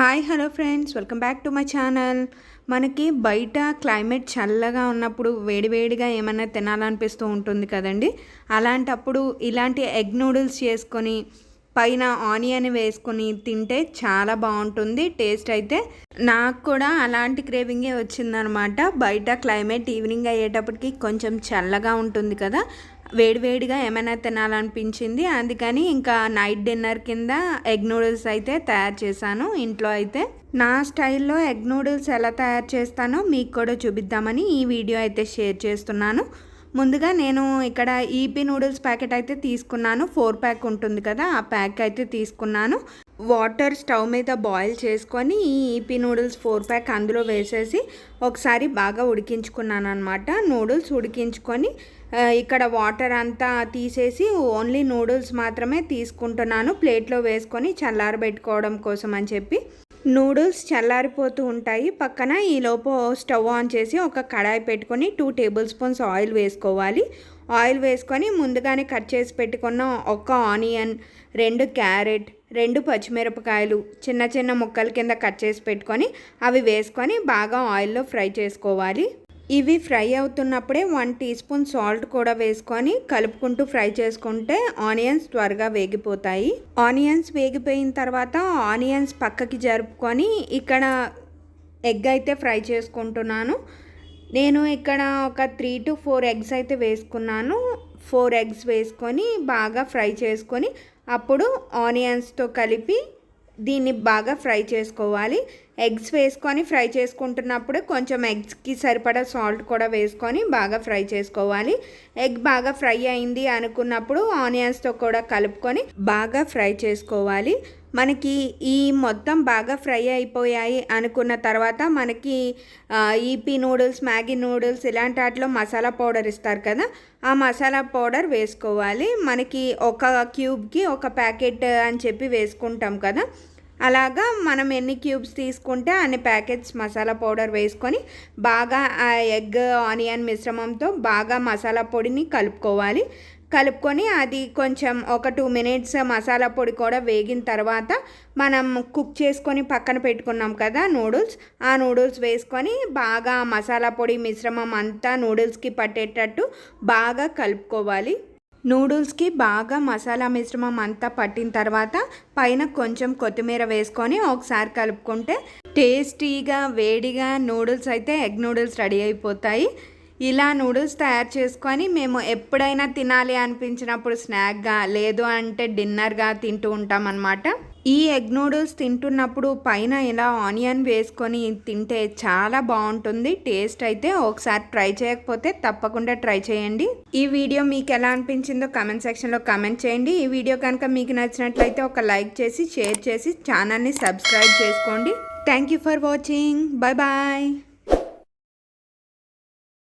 Hi hello friends. Welcome back to my channel. మనకి బయట climate చల్లగా ఉన్నప్పుడు వేడివేడిగా ఏమన్నా తినాలనిపిస్తూ ఉంటుంది కదండి. అలాంటప్పుడు ఇలాంటి ఎగ్ నూడిల్స్ చేసుకొని పైన ఆనియన్ వేసుకొని తింటే చాలా బాగుంటుంది టేస్ట్ అయితే. నాకు కూడా అలాంటి క్రేవింగే వచ్చిందనమాట. బయట క్లైమేట్ ఈవినింగ్ అయ్యేటప్పటికి కొంచెం చల్లగా ఉంటుంది కదా. వేడివేడిగా ఏమైనా తినాలనిపించింది. అందుకని ఇంకా నైట్ డిన్నర్ కింద ఎగ్ నూడిల్స్ అయితే తయారు చేశాను ఇంట్లో అయితే. నా స్టైల్లో ఎగ్ నూడిల్స్ ఎలా తయారు చేస్తానో మీకు కూడా చూపిద్దామని ఈ వీడియో అయితే షేర్ చేస్తున్నాను. ముందుగా నేను ఇక్కడ ఈపీ నూడిల్స్ ప్యాకెట్ అయితే తీసుకున్నాను. ఫోర్ ప్యాక్ ఉంటుంది కదా ఆ ప్యాక్ అయితే తీసుకున్నాను. వాటర్ స్టవ్ మీద బాయిల్ చేసుకొని ఈ ఈపీ నూడిల్స్ ఫోర్ ప్యాక్ అందులో వేసేసి ఒకసారి బాగా ఉడికించుకున్నాను అనమాట నూడిల్స్ ఉడికించుకొని ఇక్కడ వాటర్ అంతా తీసేసి ఓన్లీ నూడిల్స్ మాత్రమే తీసుకుంటున్నాను. ప్లేట్లో వేసుకొని చల్లారబెట్టుకోవడం కోసం అని చెప్పి. నూడిల్స్ చల్లారిపోతూ ఉంటాయి. పక్కన ఈలోపు స్టవ్ ఆన్ చేసి ఒక కడాయి పెట్టుకొని టూ టేబుల్ స్పూన్స్ ఆయిల్ వేసుకోవాలి. ఆయిల్ వేసుకొని ముందుగానే కట్ చేసి పెట్టుకున్న ఒక ఆనియన్ రెండు క్యారెట్ రెండు పచ్చిమిరపకాయలు చిన్న చిన్న ముక్కల కింద కట్ చేసి పెట్టుకొని అవి వేసుకొని బాగా ఆయిల్లో ఫ్రై చేసుకోవాలి. ఇవి ఫ్రై అవుతున్నప్పుడే వన్ టీ స్పూన్ సాల్ట్ కూడా వేసుకొని కలుపుకుంటూ ఫ్రై చేసుకుంటే ఆనియన్స్ త్వరగా వేగిపోతాయి. ఆనియన్స్ వేగిపోయిన తర్వాత ఆనియన్స్ పక్కకి జరుపుకొని ఇక్కడ ఎగ్ అయితే ఫ్రై చేసుకుంటున్నాను. నేను ఇక్కడ ఒక త్రీ టు ఫోర్ ఎగ్స్ అయితే వేసుకున్నాను. ఫోర్ ఎగ్స్ వేసుకొని బాగా ఫ్రై చేసుకొని అప్పుడు ఆనియన్స్తో కలిపి దీన్ని బాగా ఫ్రై చేసుకోవాలి. ఎగ్స్ వేసుకొని ఫ్రై చేసుకుంటున్నప్పుడు కొంచెం ఎగ్స్కి సరిపడా సాల్ట్ కూడా వేసుకొని బాగా ఫ్రై చేసుకోవాలి. ఎగ్ బాగా ఫ్రై అయింది అనుకున్నప్పుడు ఆనియన్స్తో కూడా కలుపుకొని బాగా ఫ్రై చేసుకోవాలి. మనకి ఈ మొత్తం బాగా ఫ్రై అయిపోయాయి అనుకున్న తర్వాత మనకి ఈపీ నూడిల్స్ మ్యాగీ నూడిల్స్ ఇలాంటి వాటిలో మసాలా పౌడర్ ఇస్తారు కదా ఆ మసాలా పౌడర్ వేసుకోవాలి. మనకి ఒక క్యూబ్కి ఒక ప్యాకెట్ అని చెప్పి వేసుకుంటాం కదా అలాగా మనం ఎన్ని క్యూబ్స్ తీసుకుంటే అన్ని ప్యాకెట్స్ మసాలా పౌడర్ వేసుకొని బాగా ఆ ఎగ్ ఆనియన్ మిశ్రమంతో బాగా మసాలా పొడిని కలుపుకోవాలి. కలుపుకొని అది కొంచెం ఒక టూ మినిట్స్ మసాలా పొడి కూడా వేగిన తర్వాత మనం కుక్ చేసుకొని పక్కన పెట్టుకున్నాం కదా నూడిల్స్. ఆ నూడిల్స్ వేసుకొని బాగా మసాలా పొడి మిశ్రమం అంతా నూడిల్స్కి పట్టేటట్టు బాగా కలుపుకోవాలి. నూడిల్స్కి బాగా మసాలా మిశ్రమం అంతా పట్టిన తర్వాత పైన కొంచెం కొత్తిమీర వేసుకొని ఒకసారి కలుపుకుంటే టేస్టీగా వేడిగా నూడిల్స్ అయితే ఎగ్ నూడిల్స్ రెడీ అయిపోతాయి. ఇలా నూడిల్స్ తయారు చేసుకొని మేము ఎప్పుడైనా తినాలి అనిపించినప్పుడు స్నాక్గా లేదు అంటే డిన్నర్గా తింటూ ఉంటాం అన్నమాట. ఈ ఎగ్ నూడిల్స్ తింటున్నప్పుడు పైన ఇలా ఆనియన్ వేసుకొని తింటే చాలా బాగుంటుంది. టేస్ట్ అయితే ఒకసారి ట్రై చేయకపోతే తప్పకుండా ట్రై చేయండి. ఈ వీడియో మీకు ఎలా అనిపించిందో కమెంట్ సెక్షన్లో కమెంట్ చేయండి. ఈ వీడియో కనుక మీకు నచ్చినట్లయితే ఒక లైక్ చేసి షేర్ చేసి ఛానల్ని సబ్స్క్రైబ్ చేసుకోండి. Thank you for watching. Bye bye.